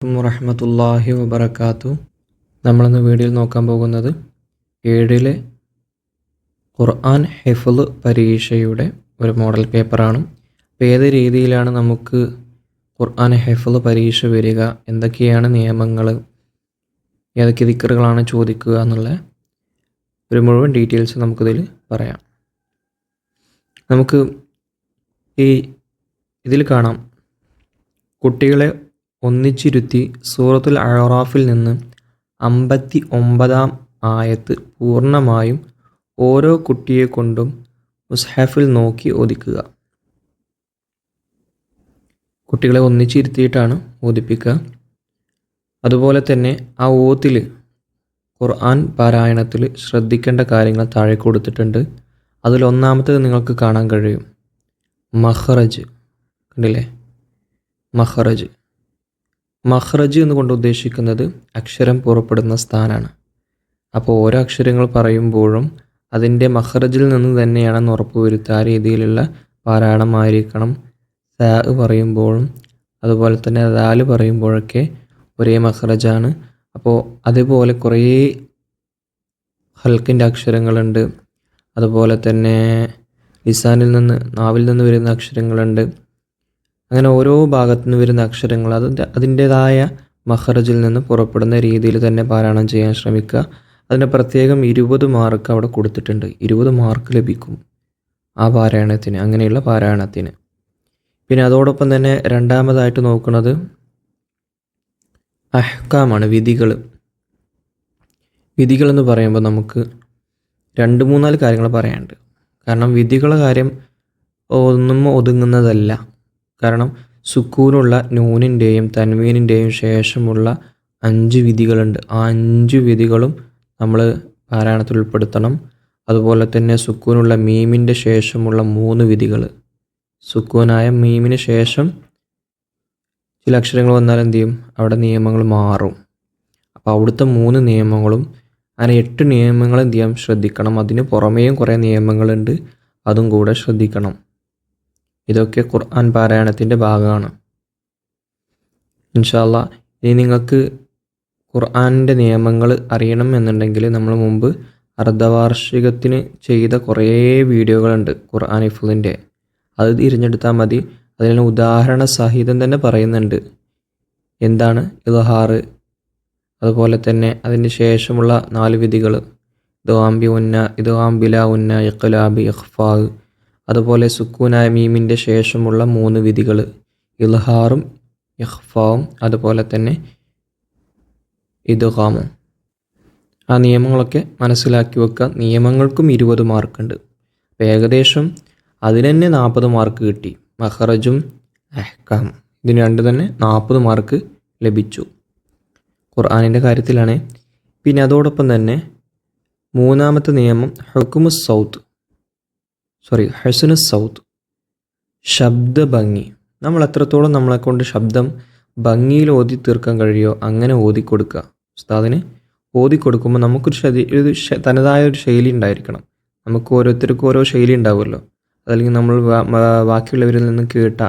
വറഹമത്തല്ലാഹി വബർക്കാത്തു നമ്മളിന്ന് വീഡിയോയിൽ നോക്കാൻ പോകുന്നത് ഏഴിലെ ഖുർആൻ ഹിഫ്ള് പരീക്ഷയുടെ ഒരു മോഡൽ പേപ്പറാണ്. അപ്പോൾ ഏത് രീതിയിലാണ് നമുക്ക് ഖുർആൻ ഹിഫ്ള് പരീക്ഷ വരിക? എന്തൊക്കെയാണ് നിയമങ്ങൾ ഏതൊക്കെ ദിക്കറുകളാണ് ചോദിക്കുക എന്നുള്ള ഒരു മുഴുവൻ ഡീറ്റെയിൽസ് നമുക്കിതിൽ പറയാം. നമുക്ക് ഈ ഇതിൽ കാണാം. കുട്ടികളെ ഒന്നിച്ചിരുത്തി സൂറത്തുൽ അഴറാഫിൽ നിന്ന് അമ്പത്തി ഒമ്പതാം ആയത്ത് പൂർണമായും ഓരോ കുട്ടിയെ കൊണ്ടും മുസ്ഹാഫിൽ നോക്കി ഓദിക്കുക കുട്ടികളെ ഒന്നിച്ചിരുത്തിയിട്ടാണ് ഓദിപ്പിക്കുക അതുപോലെ തന്നെ ആ ഓത്തിൽ ഖുർആൻ പാരായണത്തിൽ ശ്രദ്ധിക്കേണ്ട കാര്യങ്ങൾ താഴെ കൊടുത്തിട്ടുണ്ട്. അതിലൊന്നാമത്തേത് നിങ്ങൾക്ക് കാണാൻ കഴിയും. മഹ്റജ് കണ്ടില്ലേ? മഹ്റജ് മഹ്റജ് എന്നുകൊണ്ട് ഉദ്ദേശിക്കുന്നത് അക്ഷരം പുറപ്പെടുന്ന സ്ഥാനാണ്. അപ്പോൾ ഓരോ അക്ഷരങ്ങൾ പറയുമ്പോഴും അതിന്റെ മഹ്റജിൽ നിന്ന് തന്നെയാണെന്ന് ഉറപ്പുവരുത്തുക. ആ രീതിയിലുള്ള പാരായണമായിരിക്കണം സാ പറയുമ്പോഴും അതുപോലെ തന്നെ ദാൽ പറയുമ്പോഴൊക്കെ ഒരേ മഹ്റജാണ്. അപ്പോൾ അതുപോലെ കുറേ ഹൽക്കിന്റെ അക്ഷരങ്ങളുണ്ട്. അതുപോലെ തന്നെ ലിസാനിൽ നിന്ന് നാവിൽ നിന്ന് വരുന്ന അക്ഷരങ്ങളുണ്ട്. അങ്ങനെ ഓരോ ഭാഗത്തു നിന്ന് വരുന്ന അക്ഷരങ്ങൾ അതിന്റെ അതിന്റേതായ മഹറജിൽ നിന്ന് പുറപ്പെടുന്ന രീതിയിൽ തന്നെ പാരായണം ചെയ്യാൻ ശ്രമിക്കുക. അതിന് പ്രത്യേകം ഇരുപത് മാർക്ക് അവിടെ കൊടുത്തിട്ടുണ്ട്. ഇരുപത് മാർക്ക് ലഭിക്കും ആ പാരായണത്തിന് അങ്ങനെയുള്ള പാരായണത്തിന്. പിന്നെ അതോടൊപ്പം തന്നെ രണ്ടാമതായിട്ട് നോക്കുന്നത് അഹ്കാമാണ് വിധികൾ എന്ന് പറയുമ്പോൾ നമുക്ക് രണ്ട് മൂന്നാൽ കാര്യങ്ങൾ പറയാനുണ്ട്. കാരണം വിധികളുടെ കാര്യം ഒന്നും ഒതുങ്ങുന്നതല്ല. കാരണം സുക്കൂനുള്ള നൂനിന്റെയും തൻവീനിന്റെയും ശേഷമുള്ള അഞ്ച് വിധികളുണ്ട്. ആ അഞ്ച് വിധികളും നമ്മൾ പാരായണത്തിൽ ഉൾപ്പെടുത്തണം. അതുപോലെ തന്നെ സുക്കൂനുള്ള മീമിന്റെ ശേഷമുള്ള മൂന്ന് വിധികൾ സുക്കൂനായ മീമിന് ശേഷം ചില അക്ഷരങ്ങൾ വന്നാൽ എന്ത് ചെയ്യും? അവിടെ നിയമങ്ങൾ മാറും. അപ്പോൾ അവിടുത്തെ മൂന്ന് നിയമങ്ങളും അങ്ങനെ എട്ട് നിയമങ്ങൾ എന്ത് ചെയ്യാം? ശ്രദ്ധിക്കണം. അതിന് പുറമേയും കുറേ നിയമങ്ങളുണ്ട്. അതും കൂടെ ശ്രദ്ധിക്കണം. ഇതൊക്കെ ഖുർആൻ പാരായണത്തിന്റെ ഭാഗമാണ്. ഇൻഷാല്ല ഇനി നിങ്ങൾക്ക് ഖുർആാനിന്റെ നിയമങ്ങൾ അറിയണം എന്നുണ്ടെങ്കിൽ നമ്മൾ മുമ്പ് അർദ്ധവാർഷികത്തിന് ചെയ്ത കുറേ വീഡിയോകളുണ്ട് ഖുർആൻ ഇഫുലിന്റെ അത് തിരഞ്ഞെടുത്താൽ മതി. അതിന് ഉദാഹരണ സഹിതം തന്നെ പറയുന്നുണ്ട്. എന്താണ്? ഇലഹാറ് അതുപോലെ തന്നെ അതിന് ശേഷമുള്ള നാല് വിധികൾ. ഇദ്വാംബി ഉന്ന ഇദ്വാംബില ഉന്ന ഇഖ്ലാബി ഇഖ്ഫാഗ് അതുപോലെ സുക്കൂനായ മീമിന്റെ ശേഷമുള്ള മൂന്ന് വിധികൾ ഇൽഹാറും ഇഹ്ഫാവും അതുപോലെ തന്നെ ഇദ്ഗാമും. ആ നിയമങ്ങളൊക്കെ മനസ്സിലാക്കി വെക്കുക നിയമങ്ങൾക്കും ഇരുപത് മാർക്കുണ്ട്. അപ്പോൾ ഏകദേശം അതിന് തന്നെ നാൽപ്പത് മാർക്ക് കിട്ടി. മഹറജും അഹ്കാം ഇതിന് രണ്ട് തന്നെ നാൽപ്പത് മാർക്ക് ലഭിച്ചു. ഖുർആാനിന്റെ കാര്യത്തിലാണ്. പിന്നെ അതോടൊപ്പം തന്നെ മൂന്നാമത്തെ നിയമം ഹുക്കുമു സൗത്ത്. സോറി ഹസനു സൗത്ത്. ശബ്ദ ഭംഗി. നമ്മൾ എത്രത്തോളം നമ്മളെ കൊണ്ട് ശബ്ദം ഭംഗിയിൽ ഓതി തീർക്കാൻ കഴിയോ അങ്ങനെ ഓതി കൊടുക്കുക. ഉസ്താദിന് ഓതി കൊടുക്കുമ്പോൾ നമുക്കൊരു ശരി ഒരു തനതായ ഒരു ശൈലി ഉണ്ടായിരിക്കണം. നമുക്ക് ഓരോരുത്തർക്കും ഓരോ ശൈലി ഉണ്ടാവുമല്ലോ. അതല്ലെങ്കിൽ നമ്മൾ ബാക്കിയുള്ളവരിൽ നിന്നും കേട്ട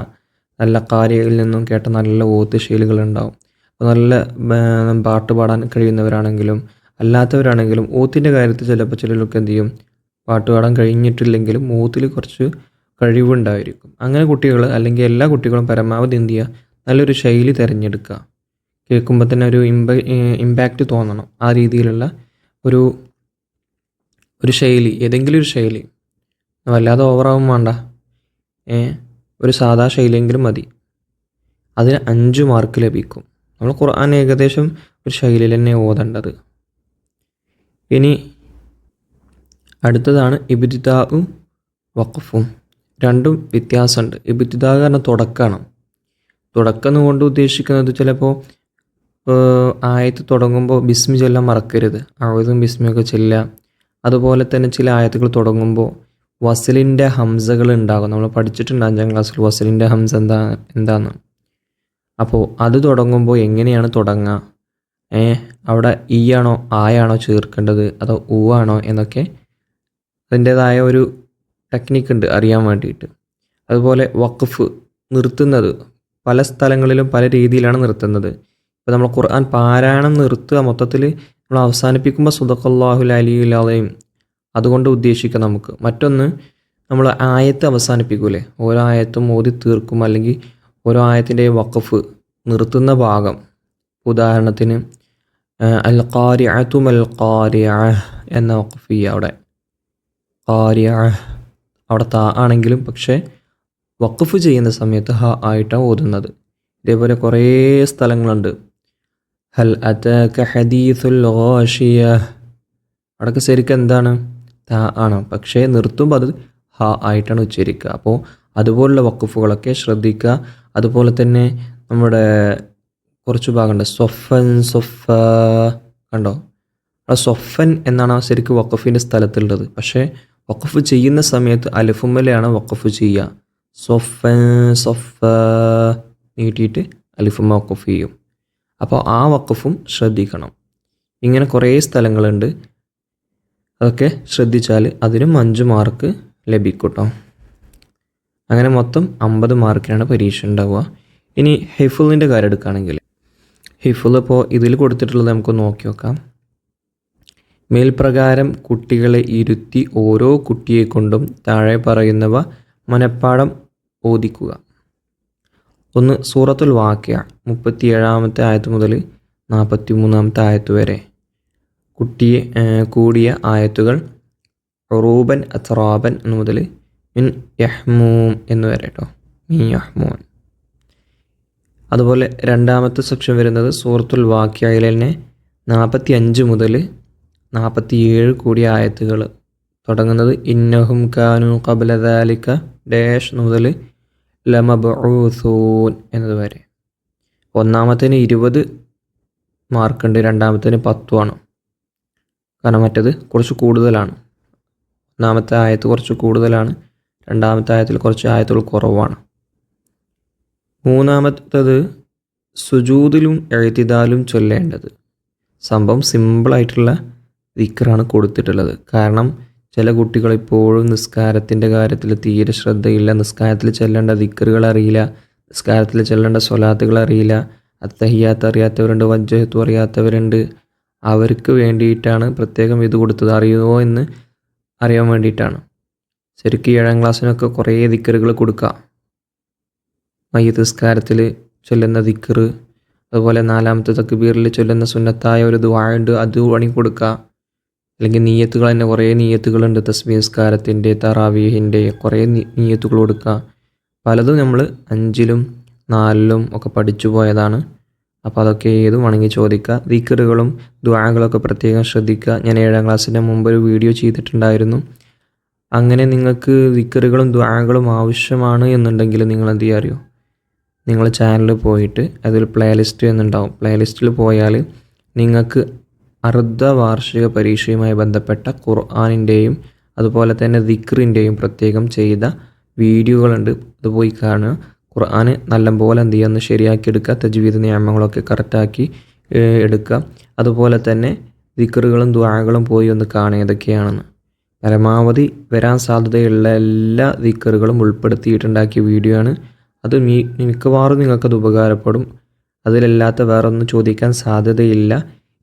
നല്ല കാര്യങ്ങളിൽ നിന്നും കേട്ട നല്ല ഓത്ത് ശൈലികൾ ഉണ്ടാവും. അപ്പോൾ നല്ല പാട്ട് പാടാൻ കഴിയുന്നവരാണെങ്കിലും അല്ലാത്തവരാണെങ്കിലും ഓത്തിന്റെ കാര്യത്തിൽ ചിലപ്പോൾ ചിലർക്ക് എന്ത് ചെയ്യും? പാട്ട് പാടാൻ കഴിഞ്ഞിട്ടില്ലെങ്കിലും മൂത്തിൽ കുറച്ച് കഴിവുണ്ടായിരിക്കും. അങ്ങനെ കുട്ടികൾ അല്ലെങ്കിൽ എല്ലാ കുട്ടികളും പരമാവധി എന്ത് ചെയ്യുക? നല്ലൊരു ശൈലി തിരഞ്ഞെടുക്കുക. കേൾക്കുമ്പോൾ തന്നെ ഒരു ഇമ്പ ഇമ്പാക്റ്റ് തോന്നണം. ആ രീതിയിലുള്ള ഒരു ഒരു ശൈലി ഏതെങ്കിലും ഒരു ശൈലി. വല്ലാതെ ഓവറാവും വേണ്ട. ഒരു സാധാ ശൈലിയെങ്കിലും മതി. അതിന് അഞ്ച് മാർക്ക് ലഭിക്കും. നമ്മൾ ഖുർആൻ ഏകദേശം ഒരു ശൈലിയിൽ തന്നെ ഓതേണ്ടത്. ഇനി അടുത്തതാണ് ഇബിദിതാവും വഖഫും. രണ്ടും വ്യത്യാസമുണ്ട്. ഇബിദിതാ കാരണം തുടക്കമാണ് തുടക്കം കൊണ്ട് ഉദ്ദേശിക്കുന്നത് ചിലപ്പോൾ ആയത്ത് തുടങ്ങുമ്പോൾ ബിസ്മി ചൊല്ലാൻ മറക്കരുത്. അഴുതും ബിസ്മിയൊക്കെ ചെല്ലുക. അതുപോലെ തന്നെ ചില ആയത്തുകൾ തുടങ്ങുമ്പോൾ വസലിന്റെ ഹംസകൾ ഉണ്ടാകും. നമ്മൾ പഠിച്ചിട്ടുണ്ട് അഞ്ചാം ക്ലാസ്സിൽ വസലിന്റെ ഹംസ എന്താ എന്താന്ന്. അപ്പോൾ അത് തുടങ്ങുമ്പോൾ എങ്ങനെയാണ് തുടങ്ങുക? ഏ അവിടെ ഈ ആണോ ആയാണോ ചേർക്കേണ്ടത്? അതോ ഊ ആണോ എന്നൊക്കെ അതിന്റേതായ ഒരു ടെക്നിക്ക് ഉണ്ട് അറിയാൻ വേണ്ടിയിട്ട്. അതുപോലെ വഖഫ് നിർത്തുന്നത് പല സ്ഥലങ്ങളിലും പല രീതിയിലാണ് നിർത്തുന്നത്. ഇപ്പോൾ നമ്മൾ ഖുർആൻ പാരായണം നിർത്തുക മൊത്തത്തിൽ നമ്മൾ അവസാനിപ്പിക്കുമ്പോൾ സുദഖല്ലാഹുൽ അലിയുലാതെയും അതുകൊണ്ട് ഉദ്ദേശിക്കാം നമുക്ക്. മറ്റൊന്ന് നമ്മൾ ആയത്ത് അവസാനിപ്പിക്കൂലേ? ഓരോ ആയത്തും ഓതി തീർക്കും അല്ലെങ്കിൽ ഓരോ ആയത്തിന്റെ വഖഫ് നിർത്തുന്ന ഭാഗം. ഉദാഹരണത്തിന് അൽ ഖാരിഅത്തും അൽ ഖാരിഅ എന്ന വഖഫ് ചെയ്യുക അവിടെ. ഖാരിഅ അവിടെ താ ആണെങ്കിലും പക്ഷേ വഖഫ് ചെയ്യുന്ന സമയത്ത് ഹ ആയിട്ടാണ് ഓതുന്നത്. ഇതേപോലെ കുറേ സ്ഥലങ്ങളുണ്ട്. ഹൽ അതാക ഹദീസുൽ ഗാഷിയ. അവിടെയൊക്കെ ശരിക്കും എന്താണ്? താ ആണ്. പക്ഷേ നിർത്തുമ്പോൾ അത് ഹ ആയിട്ടാണ് ഉച്ചരിക്കുക. അപ്പോൾ അതുപോലുള്ള വക്കുഫുകളൊക്കെ ശ്രദ്ധിക്കുക. അതുപോലെ തന്നെ നമ്മുടെ കുറച്ച് ഭാഗമുണ്ട്. സൊഫൻ സൊഫ കണ്ടോ? സൊഫൻ എന്നാണ് ശരിക്കും വക്കഫിന്റെ സ്ഥലത്തുള്ളത്. പക്ഷേ വക്കഫ് ചെയ്യുന്ന സമയത്ത് അലിഫുമലയാണ് വഖഫ് ചെയ്യുക. സൊഫ സൊഫ നീട്ടിയിട്ട് അലിഫുമ്മ വഖഫ് ചെയ്യും. അപ്പോൾ ആ വഖഫും ശ്രദ്ധിക്കണം. ഇങ്ങനെ കുറേ സ്ഥലങ്ങളുണ്ട്. അതൊക്കെ ശ്രദ്ധിച്ചാൽ അതിനും അഞ്ച് മാർക്ക് ലഭിക്കും കേട്ടോ അങ്ങനെ മൊത്തം അമ്പത് മാർക്കിനാണ് പരീക്ഷ ഉണ്ടാവുക. ഇനി ഹിഫുലിന്റെ കാര്യം എടുക്കുകയാണെങ്കിൽ. ഹിഫുൽ ഇപ്പോൾ ഇതിൽ കൊടുത്തിട്ടുള്ളത് നമുക്ക് നോക്കി നോക്കാം. മേൽപ്രകാരം കുട്ടികളെ ഇരുത്തി ഓരോ കുട്ടിയെക്കൊണ്ടും താഴെ പറയുന്നവ മനഃപ്പാടം ഓദിക്കുക ഒന്ന് സൂറത്തുൽ വാക്യ മുപ്പത്തി ഏഴാമത്തെ ആയത്ത് മുതൽ നാൽപ്പത്തി മൂന്നാമത്തെ ആയത്ത് വരെ. കുട്ടിയെ കൂടിയ ആയത്തുകൾ റൂബൻ അത്രാബൻ എന്ന മുതൽ മിൻ യഹ്മൂം എന്ന് വരെ കേട്ടോ മിൻ യഹ്മൂൻ. അതുപോലെ രണ്ടാമത്തെ സെക്ഷൻ വരുന്നത് സൂറത്തുൽ വാക്യയിൽ തന്നെ നാൽപ്പത്തി അഞ്ച് മുതൽ നാൽപ്പത്തി ഏഴ് കൂടിയ ആയത്തുകൾ. തുടങ്ങുന്നത് ഇന്നഹും കാനു കബലദാലിക്ക ഡാഷ് മുതൽ ലമബൂസൂൻ എന്നത് വരെ ഒന്നാമത്തേന് ഇരുപത് മാർക്കുണ്ട് രണ്ടാമത്തേന് പത്തുമാണ് കാരണം മറ്റത് കുറച്ച് കൂടുതലാണ്. ഒന്നാമത്തെ ആയത്ത് കുറച്ച് കൂടുതലാണ് രണ്ടാമത്തെ ആയത്തിൽ കുറച്ച് ആയത്തുകൾ കുറവാണ്. മൂന്നാമത്തത് സുജൂതിലും എഴുതിതാലും ചൊല്ലേണ്ടത്. സംഭവം സിമ്പിളായിട്ടുള്ള ദിക്കറാണ് കൊടുത്തിട്ടുള്ളത്. കാരണം ചില കുട്ടികൾ ഇപ്പോഴും നിസ്കാരത്തിന്റെ കാര്യത്തിൽ തീരെ ശ്രദ്ധയില്ല. നിസ്കാരത്തിൽ ചെല്ലേണ്ട ദിക്കറുകൾ അറിയില്ല. നിസ്കാരത്തിൽ ചെല്ലേണ്ട സ്വലാത്തുകൾ അറിയില്ല. അത്തഹിയാത്ത് അറിയാത്തവരുണ്ട് വജ്ജഹത്വം അറിയാത്തവരുണ്ട്. അവർക്ക് വേണ്ടിയിട്ടാണ് പ്രത്യേകം ഇത് കൊടുത്തത്. അറിയുമോ എന്ന് അറിയാൻ വേണ്ടിയിട്ടാണ്. ശരിക്കും ഏഴാം ക്ലാസ്സിനൊക്കെ കുറേ ദിക്കറുകൾ കൊടുക്കാം. മയ്യത്ത് നിസ്കാരത്തിൽ ചൊല്ലുന്ന ദിക്കറ് അതുപോലെ നാലാമത്തെ തക്ബീറിൽ ചൊല്ലുന്ന സുന്നത്തായ ഒരു ദ്വാഴുണ്ട് അത് പണി കൊടുക്കുക അല്ലെങ്കിൽ നീയത്തുകൾ തന്നെ കുറേ നീയത്തുകളുണ്ട്. തസ്മീസ്കാരത്തിന്റെ തറാവീഹിന്റെ കുറേ നീയത്തുകൾ കൊടുക്കുക. പലതും നമ്മൾ അഞ്ചിലും നാലിലും ഒക്കെ പഠിച്ചു പോയതാണ്. അപ്പോൾ അതൊക്കെ ഏതും വേണമെങ്കിൽ ചോദിക്കുക. ദിക്കറുകളും ദ്വാകളൊക്കെ പ്രത്യേകം ശ്രദ്ധിക്കുക. ഞാൻ ഏഴാം ക്ലാസ്സിന്റെ മുമ്പ് ഒരു വീഡിയോ ചെയ്തിട്ടുണ്ടായിരുന്നു. അങ്ങനെ നിങ്ങൾക്ക് ദിക്കറുകളും ദ്വാകളും ആവശ്യമാണ് എന്നുണ്ടെങ്കിൽ നിങ്ങൾ എന്ത് ചെയ്യുക അറിയോ? നിങ്ങൾ ചാനലിൽ പോയിട്ട് അതിൽ പ്ലേലിസ്റ്റ് എന്നുണ്ടാവും. പ്ലേലിസ്റ്റിൽ പോയാൽ നിങ്ങൾക്ക് അർദ്ധ വാർഷിക പരീക്ഷയുമായി ബന്ധപ്പെട്ട ഖുർആാനിന്റെയും അതുപോലെ തന്നെ ദിക്റിന്റെയും പ്രത്യേകം ചെയ്ത വീഡിയോകളുണ്ട്. അത് പോയി കാണുക. ഖുർആൻ നല്ലപോലെ എന്ത് ചെയ്യുക? ഒന്ന് ശരിയാക്കി എടുക്കുക. തജ്വീദ് നിയമങ്ങളൊക്കെ കറക്റ്റാക്കി എടുക്കുക. അതുപോലെ തന്നെ ദിക്കറുകളും ദ്വാകളും പോയി ഒന്ന് കാണുക. ഏതൊക്കെയാണെന്ന് പരമാവധി വരാൻ സാധ്യതയുള്ള എല്ലാ ദിക്കറുകളും ഉൾപ്പെടുത്തിയിട്ടുണ്ടാക്കിയ വീഡിയോ ആണ്. അത് മിക്കവാറും നിങ്ങൾക്കത് ഉപകാരപ്പെടും. അതിലല്ലാത്ത വേറൊന്നും ചോദിക്കാൻ സാധ്യതയില്ല.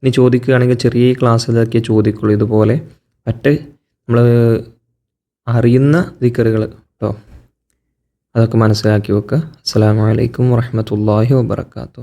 ഇനി ചോദിക്കുകയാണെങ്കിൽ ചെറിയ ക്ലാസ്സിലൊക്കെ ചോദിക്കുള്ളൂ. ഇതുപോലെ മറ്റ് നമ്മൾ അറിയുന്ന ദിക്കറുകൾ കേട്ടോ അതൊക്കെ മനസ്സിലാക്കി വെക്കുക. അസ്സാം വലൈക്കും വാഹമത്തല്ലാഹി വാബർക്കാത്തു